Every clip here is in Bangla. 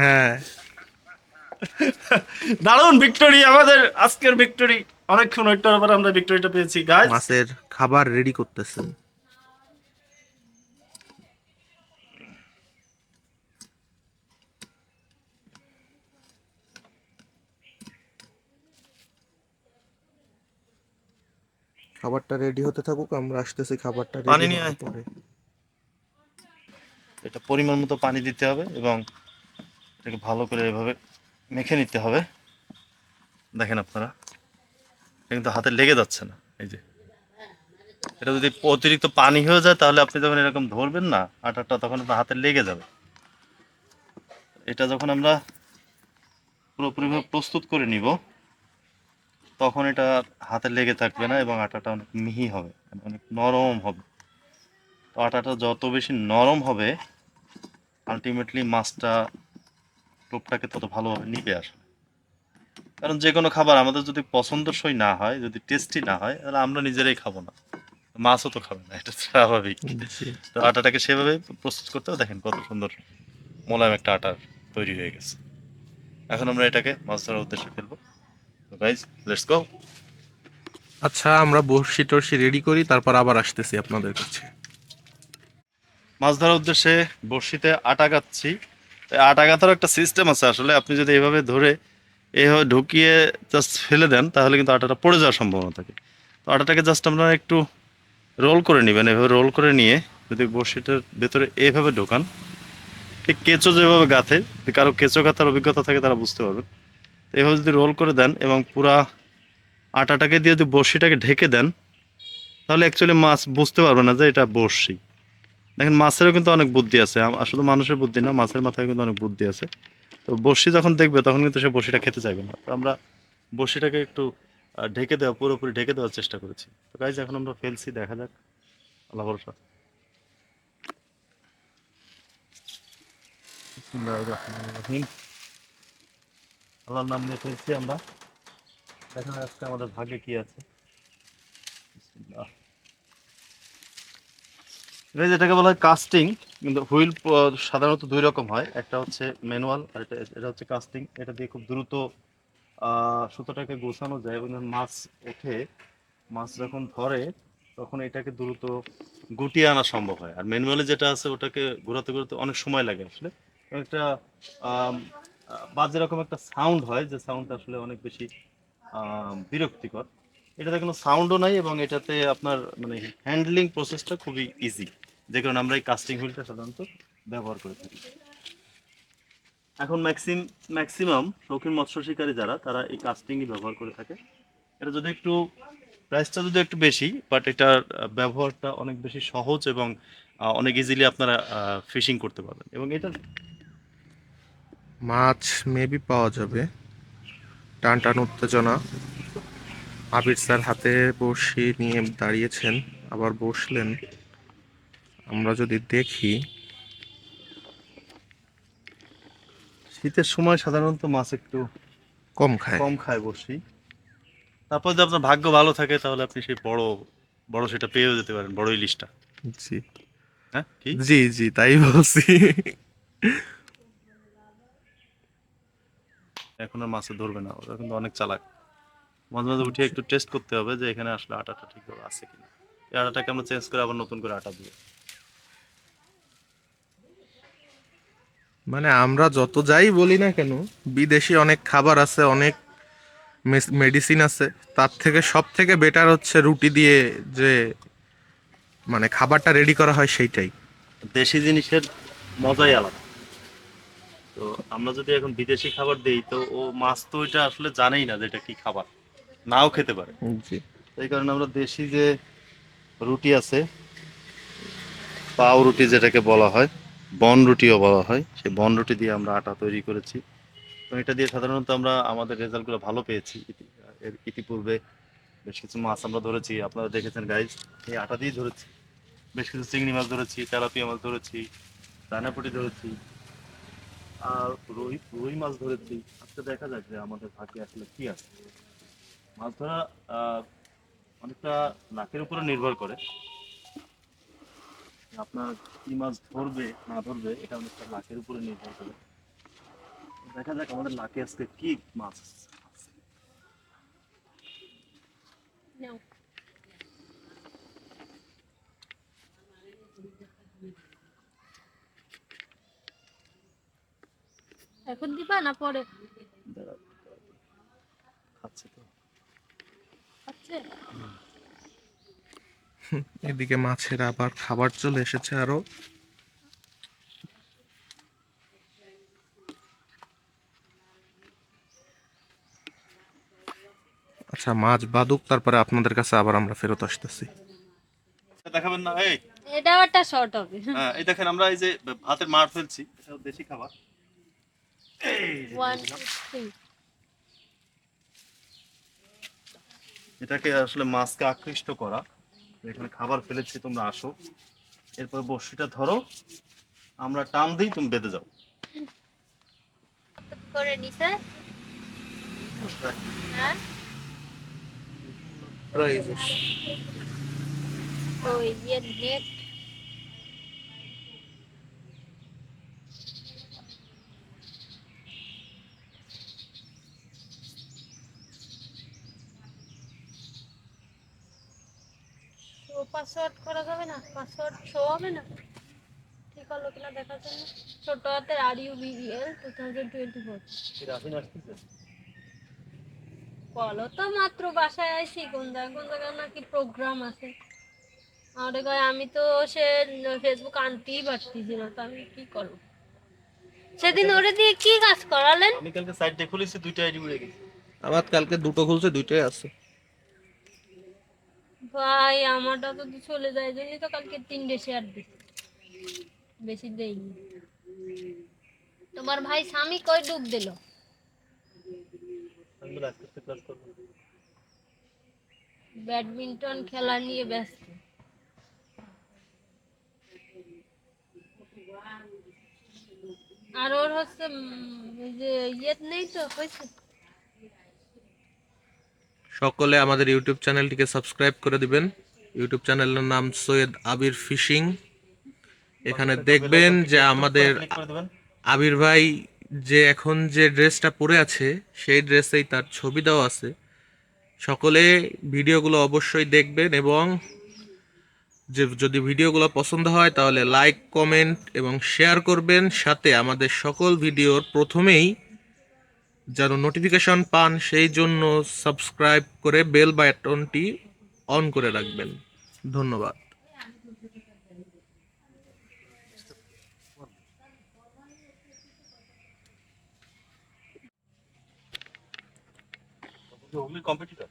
হ্যাঁ। দারুণ ভিক্টোরি আমাদের আজকের ভিক্টোরি অনেকক্ষণ ওয়েট পর আমরা ভিক্টোরিটা পেয়েছি গাইজ মাছের খাবার রেডি করতেছেন খাবারটা রেডি হতে থাকুক আমরা আসতেছি খাবারটা পানি নিয়ে পরে। এটা পরিমাণ মতো পানি দিতে হবে এবং এটাকে ভালো করে এভাবে মেখে নিতে হবে। দেখেন আপনারা কিন্তু হাতে লেগে যাচ্ছে না, এই যে। এটা যদি অতিরিক্ত পানি হয়ে যায়, তাহলে আপনি যখন এরকম ধরবেন না, আটাটা তখন আপনার হাতে লেগে যাবে। এটা যখন আমরা পুরোপুরিভাবে প্রস্তুত করে নিব, তখন এটা হাতে লেগে থাকবে না এবং আটাটা অনেক মিহি হবে, অনেক নরম হবে। তো আটাটা যত বেশি নরম হবে আলটিমেটলি মাছটা টোপটাকে তত ভালোভাবে নিবে আসলে। কারণ যে কোনো খাবার আমাদের যদি পছন্দসই না হয় যদি টেস্টি না হয় তাহলে আমরা নিজেরাই খাব না। মাছও তো খাবে না এটা স্বাভাবিক। তো আটাটাকে সেভাবে প্রস্তুত করতে দেখেন কত সুন্দর মোলায়েম একটা আটার তৈরি হয়ে গেছে। এখন আমরা এটাকে মাছ ধরার উদ্দেশ্যে ফেলব। গাইজ লেটস গো আচ্ছা আমরা বড়শি টর্শি রেডি করি তারপর আবার আসতেছি আপনাদের কাছে। মাছ ধরার উদ্দেশ্যে বড়শিতে আটা গাচ্ছি আটা গাঁথারও একটা সিস্টেম আছে। আসলে আপনি যদি এইভাবে ধরে এইভাবে ঢুকিয়ে জাস্ট ফেলে দেন, তাহলে কিন্তু আটাটা পড়ে যাওয়ার সম্ভাবনা থাকে। তো আটাটাকে জাস্ট আপনারা একটু রোল করে নেবেন। এভাবে রোল করে নিয়ে যদি বড়শিটার ভেতরে এইভাবে ঢোকান, ঠিক কেঁচো যেভাবে গাঁথে কারও কেঁচো গাঁথার অভিজ্ঞতা থাকে তারা বুঝতে পারবেন তো এইভাবে যদি রোল করে দেন এবং পুরা আটাটাকে দিয়ে যদি বড়শিটাকে ঢেকে দেন, তাহলে অ্যাকচুয়ালি মাছ বুঝতে পারবে না যে এটা বড়শি দেখেন, মাছেরও কিন্তু অনেক বুদ্ধি আছে। শুধু মানুষের বুদ্ধি না, মাছের মাথায় কিন্তু অনেক বুদ্ধি আছে। তো বড়শি যখন দেখবে, তখন কিন্তু সে বড়শিটা খেতে চাইবে না। তো আমরা বড়শিটাকে একটু ঢেকে দেওয়া, পুরোপুরি ঢেকে দেওয়ার চেষ্টা করেছি। তো গাইজ এখন আমরা ফেলছি, দেখা যাক। আল্লাহ ভরসা। আল্লাহর নাম নিয়ে ফেলছি আমরা। দেখা আজকে আমাদের ভাগে কি আছে। যেটাকে বলা হয় কাস্টিং কিন্তু হুইল সাধারণত দুই রকম হয়। একটা হচ্ছে ম্যানুয়াল আর এটা এটা হচ্ছে কাস্টিং এটা দিয়ে খুব দ্রুত সুতোটাকে গোছানো যায় এবং মাছ ওঠে, মাছ যখন ধরে, তখন এটাকে দ্রুত গুটিয়ে আনা সম্ভব হয়। আর ম্যানুয়ালি যেটা আছে, ওটাকে ঘোরাতে ঘোরাতে অনেক সময় লাগে আসলে। একটা বাজে রকম একটা সাউন্ড হয়, যে সাউন্ডটা আসলে অনেক বেশি বিরক্তিকর। এটাতে কোনো সাউন্ডও নাই এবং এটাতে আপনার মানে হ্যান্ডলিং প্রসেসটা খুবই ইজি যে আমরা এই কাস্টিং হুইলটা সাধারণত ব্যবহার করে থাকি। এখন ম্যাক্সিম ম্যাক্সিমাম শৌখিন মৎস্য শিকারী যারা, তারা এই কাস্টিংই ব্যবহার করে থাকে। এটা যদি একটু প্রাইসটা যদি একটু বেশি বাট এটার ব্যবহারটা অনেক বেশি সহজ এবং অনেক ইজিলি আপনারা ফিশিং করতে পারবেন। এবং এটা মাছ মেবি পাওয়া যাবে। টান টান উত্তেজনা। আবির স্যার হাতে বড়শি নিয়ে দাঁড়িয়েছেন, আবার বসলেন। আমরা যদি দেখি শীতের সময় সাধারণত মাছ একটু কম খায়। কম খায় বসি তারপর যদি আপনার ভাগ্য ভালো থাকে তাহলে আপনি সেই বড় বড় সেটা পেয়েও যেতে পারেন বড় ইলিশটা জি। হ্যাঁ জি জি তাই বলছি। এখন আর মাছে ধরবে না ওরা কিন্তু অনেক চালাক। মাঝে মাঝে উঠে একটু টেস্ট করতে হবে যে এখানে আসলে আটাটা ঠিকভাবে আছে কিনা। এই আটাটাকে আমরা চেঞ্জ করে আবার নতুন করে আটা দিই মানে আমরা যত যাই বলি না কেন বিদেশি অনেক খাবার আছে অনেক মেডিসিন আছে। তার থেকে সব থেকে বেটার হচ্ছে রুটি দিয়ে যে মানে খাবারটা রেডি করা হয় সেইটাই। দেশি জিনিসের মজাই আলাদা। তো আমরা যদি এখন বিদেশি খাবার দেই তো ও মাছ তো এটা আসলে জানেই না যে এটা কি খাবার। নাও খেতে পারে। এই কারণে আমরা দেশি যে রুটি আছে পাও রুটি যেটাকে বলা হয় বন রুটিও বলা হয়। সেই বন রুটি দিয়ে আমরা আটা তৈরি করেছি। তো এটা দিয়ে সাধারণত আমরা আমাদের রেজাল্টগুলো ভালো পেয়েছি। এর ইতিপূর্বে বেশ কিছু মাছ আমরা ধরেছি। আপনারা দেখেছেন গাইজ এই আটা দিয়ে ধরেছি। বেশ কিছু চিংড়ি মাছ ধরেছি, তেলাপিয়া মাছ ধরেছি, দানাপুটি ধরেছি, আর রুই রুই মাছ ধরেছি। আজকে দেখা যাক যে আমাদের ভাগ্যে আসলে কি আছে। মাছ ধরা অনেকটা নাকের উপরে নির্ভর করে। আপনার কি মাছ ধরবে না ধরবে এটা অনেকটা লাকের উপরে নির্ভর করে। দেখা যাক আমাদের লাকে আজকে কি মাছ এখন দিবা না পরে? খাচ্ছে তো। আচ্ছা এদিকে মাছের আবার খাবার চলে এসেছে আরও। আচ্ছা মাছ বাদুক তারপরে আপনাদের কাছে আবার আমরা ফেরত আসতেছি। দেখাবেন না? এই। এটাও একটা শর্ট হবে। হ্যাঁ, এই দেখেন আমরা এই যে ভাতের মার ফেলছি এটা দেশি খাবার। এটাকে আসলে মাছকে আকৃষ্ট করা। এখানে খাবার ফেলেছি তোমরা আসো। এরপর বসিটা ধরো আমরা টান দিই তুমি বেঁধে যাও। করে নিছে হ্যাঁ? ওই যে নেট পাসওয়ার্ড করা যাবে না? পাসওয়ার্ড শো হবে না? ঠিক হলো কিনা দেখার জন্য? ছোট হাতের R U B L two thousand twenty four বলো তো মাত্র বাসায় আইছি কোন জায়গায় কোন জায়গায় নাকি প্রোগ্রাম আছে? আমাদের কয় আমি তো সে ফেসবুক আনতেই পারতেছি না তো আমি কি করব? সেদিন ওরে দিয়ে কি কাজ করালেন? আমি কালকে সাইডে খুলেছি দুইটা আইডি উড়ে গেছে। আমার কালকে দুটো খুলছে দুইটাই আছে। ভাই আমারটা তো চলে যায় জন্যই তো কালকে তিনটে শেয়ার দিছি। বেশি দেইনি। তোমার ভাই স্বামী কই ডুব দিল? ব্যাডমিন্টন খেলা নিয়ে ব্যস্ত। আর ওর হচ্ছে যে ইয়ে নেই তো হয়েছে? সকলে আমাদের ইউটিউব চ্যানেলটিকে সাবস্ক্রাইব করে দিবেন। ইউটিউব চ্যানেলের নাম সৈয়দ আবির ফিশিং। এখানে দেখবেন যে আমাদের আবির ভাই যে এখন যে ড্রেসটা পরে আছে সেই ড্রেসেই তার ছবি দেওয়া আছে। সকলে ভিডিওগুলো অবশ্যই দেখবেন এবং যে যদি ভিডিওগুলো পছন্দ হয় তাহলে লাইক কমেন্ট এবং শেয়ার করবেন। সাথে আমাদের সকল ভিডিওর প্রথমেই যেন নোটিফিকেশন পান সেই জন্য সাবস্ক্রাইব করে বেল বাটনটি অন করে রাখবেন। ধন্যবাদ। কম্পিটিটর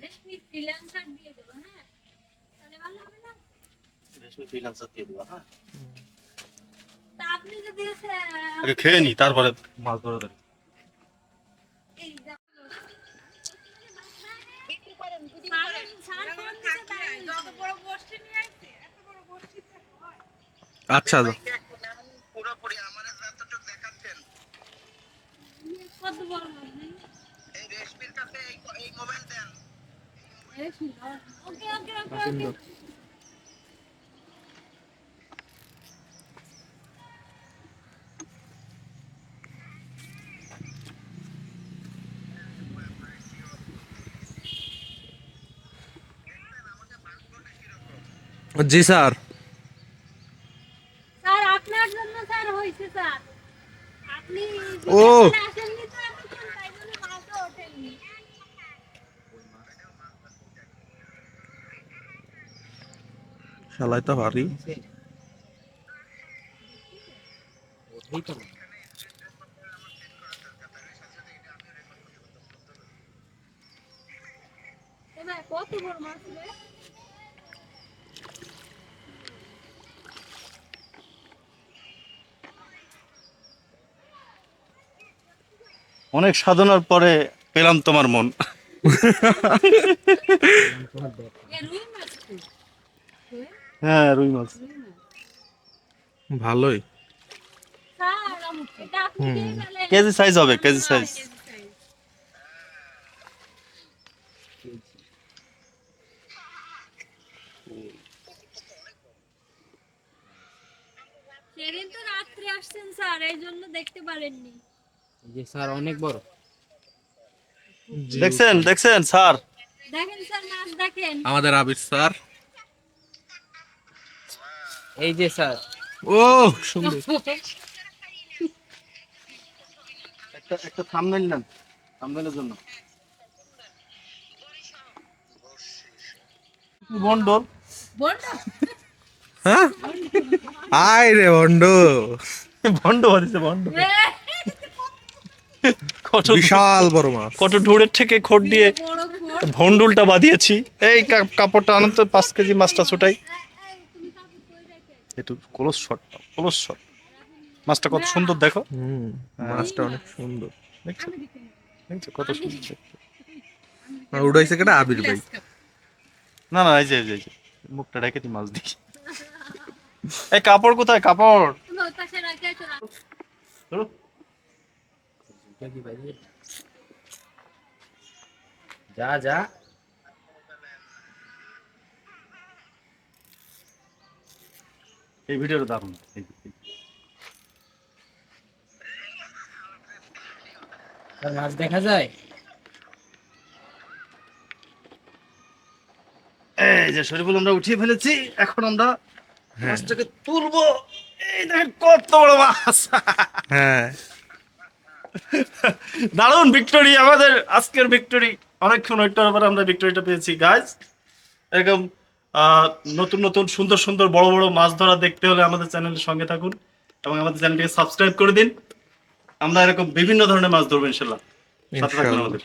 রেশমি ফ্রিল্যান্সার দিয়ে দেবো হ্যাঁ? আপনি যদি আগে খেয়ে নি তারপরে মাছ ধরে দেবে আচ্ছা পুরোপুরি আমার দেখাচ্ছেন কত বড় এই রেশমির কাছে এই এই মোবাইল দেন। Okay okay okay ji sir. Sir আপনার জন্য স্যার হয়েছে স্যার। আপনি ও। শালাই তো ভারী। কত বড় মাছ অনেক সাধনার পরে পেলাম তোমার মন। হ্যাঁ রুই মাছ। ভালোই। কেজি সাইজ হবে কেজি সাইজ সেদিন তো রাত্রে আসছেন স্যার এই জন্য দেখতে পারেননি। জি স্যার অনেক বড়। দেখছেন দেখছেন স্যার? দেখেন স্যার মাছ দেখেন। আমাদের আবির স্যার। এই যে স্যার। ও সুন্দর। একটা একটা থামনেল নেন থামনেলের জন্য। বন্ডল। হ্যাঁ? আয় রে বন্ড বন্ড বাদিছে ভন্ড কত বিশাল বড় মাছ। কত দূরের থেকে খোট দিয়ে ভন্ডুলটা বাঁধিয়েছি। এই কাপড়টা আনন্দ পাঁচ কেজি মাছটা ছোটাই। একটু ক্লোজ শট ক্লোজ শট মাছটা কত সুন্দর দেখো। মাছটা অনেক সুন্দর। দেখছ? দেখছ কত সুন্দর। উড়াইছে কেটা? আবির ভাই। না না এই যে এই যে, মুখটা দি মাছ দেখি। এই কাপড় কোথায়? কাপড়। তুমি যা যা এই ভিডিওটা। স্যার মাছ দেখা যায়? এই যে শরীফুল আমরা উঠিয়ে ফেলেছি। এখন আমরা মাছটাকে তুলবো। এই দেখেন কত বড় মাছ। হ্যাঁ। দারুণ ভিক্টোরি আমাদের আজকের ভিক্টোরি অনেকক্ষণ ওইটার পরে আমরা ভিক্টোরিটা পেয়েছি গাইজ এরকম আহ, নতুন নতুন সুন্দর সুন্দর বড় বড় মাছ ধরা দেখতে হলে আমাদের চ্যানেলের সঙ্গে থাকুন এবং আমাদের চ্যানেলটিকে সাবস্ক্রাইব করে দিন। আমরা এরকম বিভিন্ন ধরনের মাছ ধরবো ইনশাল্লাহ। সাথে থাকুন আমাদের।